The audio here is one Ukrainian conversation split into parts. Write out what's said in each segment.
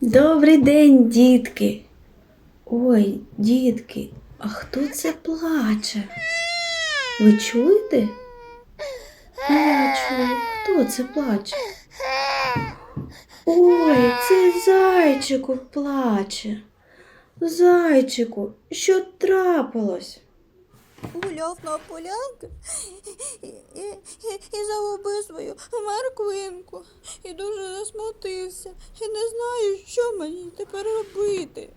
Добрий день, дітки. Ой, дітки, а хто це плаче? Ви чуєте? Я чую, хто це плаче? Ой, це зайчику плаче. Зайчику, що трапилось? Гуляв на полянки і, і, і, загубив свою морквинку. І дуже засмутився. І не знаю, що мені тепер робити.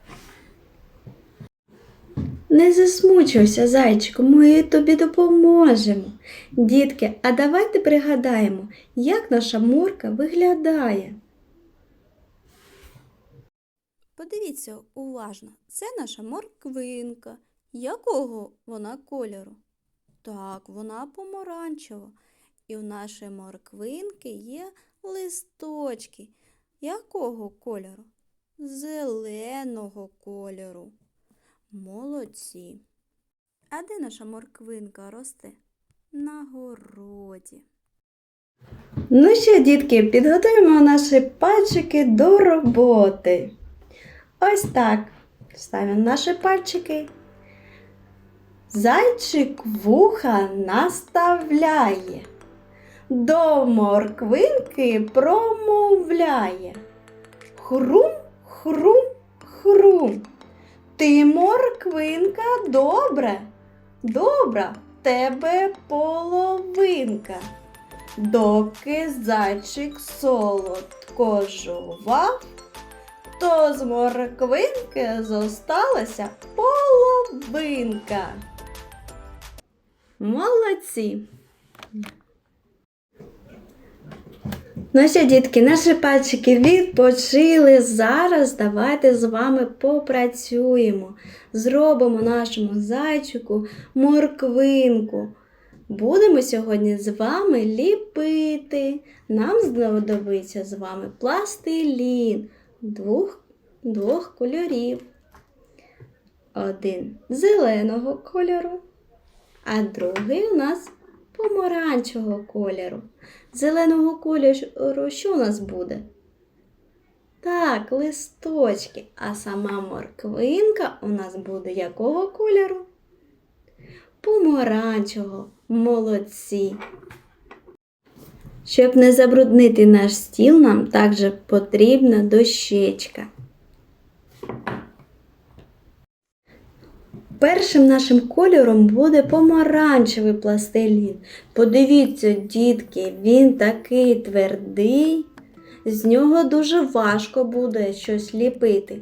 Не засмучуйся, зайчику, ми тобі допоможемо. Дітки, а давайте пригадаємо, як наша морка виглядає. Подивіться уважно, це наша морквинка. Якого вона кольору? Так, вона помаранчева. І у нашої морквинки є листочки. Якого кольору? Зеленого кольору. Молодці. А де наша морквинка росте? На городі. Ну що, дітки, підготуємо наші пальчики до роботи. Ось так. Ставимо наші пальчики. Зайчик вуха наставляє. До морквинки промовляє. Хрум, хрум, хрум. Ти морквинка добре, добра тебе половинка. Доки зайчик солодко жував, то з морквинки зосталася половинка. Молодці! Ну що, дітки, наші пальчики відпочили. Зараз давайте з вами попрацюємо. Зробимо нашому зайчику морквинку. Будемо сьогодні з вами ліпити. Нам знадобиться з вами пластилін двох, двох кольорів. Один зеленого кольору, а другий у нас помаранчевого кольору. Зеленого кольору що у нас буде? Так, листочки. А сама морквинка у нас буде якого кольору? Помаранчевого. Молодці. Щоб не забруднити наш стіл, нам також потрібна дощечка. Першим нашим кольором буде помаранчевий пластилін. Подивіться, дітки, він такий твердий, з нього дуже важко буде щось ліпити.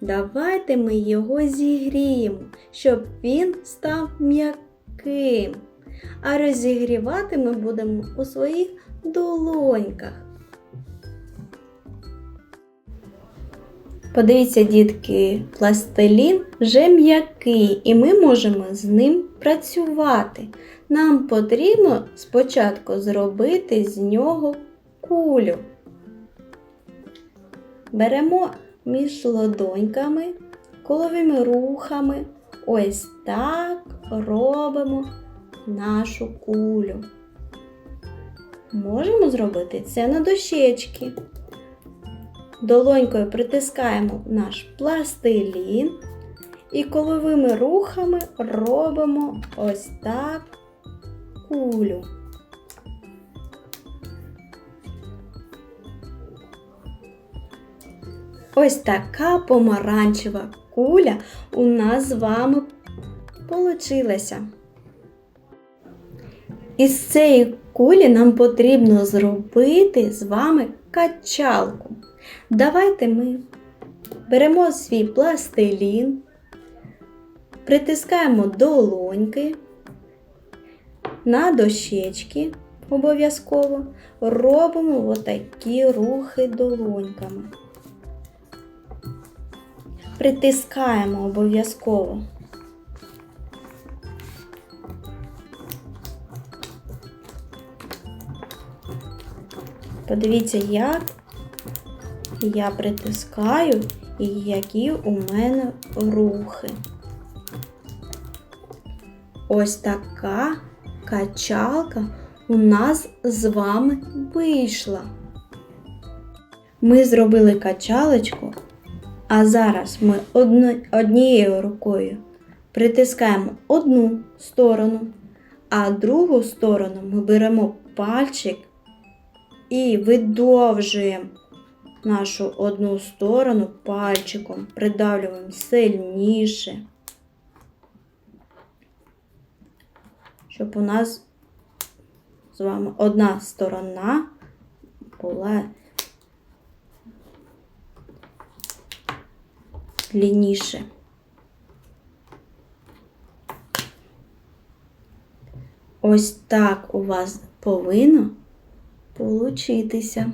Давайте ми його зігріємо, щоб він став м'яким. А розігрівати ми будемо у своїх долоньках. Подивіться, дітки, пластилін вже м'який, і ми можемо з ним працювати. Нам потрібно спочатку зробити з нього кулю. Беремо між ладоньками, коловими рухами. Ось так робимо нашу кулю. Можемо зробити це на дощечки. Долонькою притискаємо наш пластилін і коловими рухами робимо ось так кулю. Ось така помаранчева куля у нас з вами получилася. Із цієї кулі нам потрібно зробити з вами качалку. Давайте ми беремо свій пластилін, притискаємо долоньки на дощечки обов'язково, робимо отакі рухи долоньками. Притискаємо обов'язково. Подивіться, як я притискаю і які у мене рухи. Ось така качалка у нас з вами вийшла. Ми зробили качалочку А зараз ми однією рукою притискаємо одну сторону, а другу сторону ми беремо пальчик і видовжуємо нашу одну сторону пальчиком, придавлюємо сильніше, щоб у нас з вами одна сторона була длинніше. Ось так у вас повинно получитися.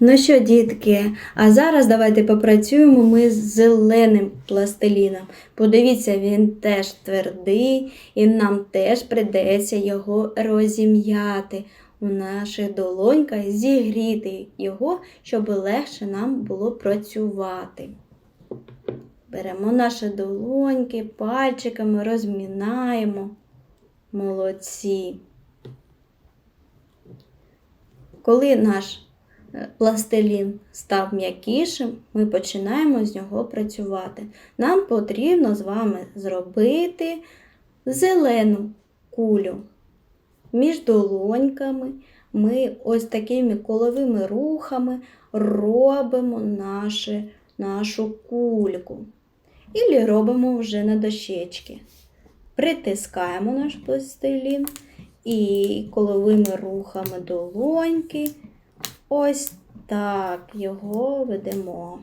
Ну що, дітки, а зараз давайте попрацюємо ми з зеленим пластиліном. Подивіться, він теж твердий, і нам теж придеться його розім'яти у наших долоньках, зігріти його, щоб легше нам було працювати. Беремо наші долоньки, пальчиками розмінаємо. Молодці. Коли наш е, пластилін став м'якішим, ми починаємо з нього працювати. Нам потрібно з вами зробити зелену кулю. Між долоньками ми ось такими коловими рухами робимо наше, нашу кульку. І робимо вже на дощечки. Притискаємо наш пластилін і коловими рухами долоньки ось так його ведемо.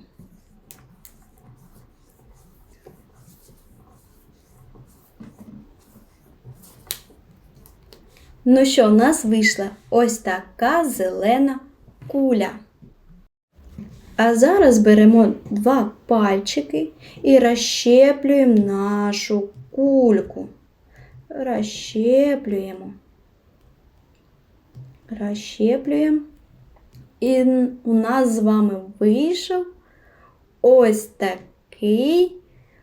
Ну що, в нас вийшла ось така зелена куля. А зараз беремо два пальчики і розщеплюємо нашу кульку. Розщеплюємо. Розщеплюємо. І у нас з вами вийшов ось такий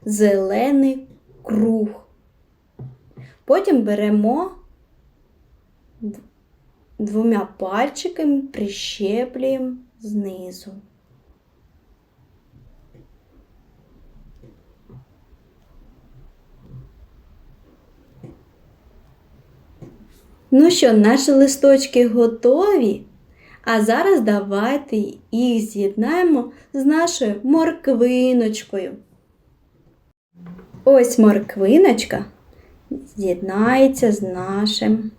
зелений круг. Потім беремо двома пальчиками, прищеплюємо знизу. Ну що, наші листочки готові? А зараз давайте їх з'єднаємо з нашою морквиночкою. Ось морквиночка з'єднається з нашим.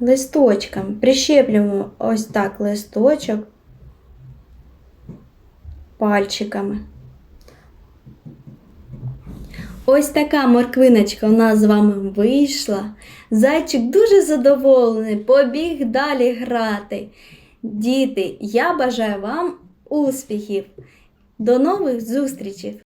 Листочком прищеплюємо ось так листочок пальчиками. Ось така морквиночка у нас з вами вийшла. Зайчик дуже задоволений, побіг далі грати. Діти, я бажаю вам успіхів. До нових зустрічей!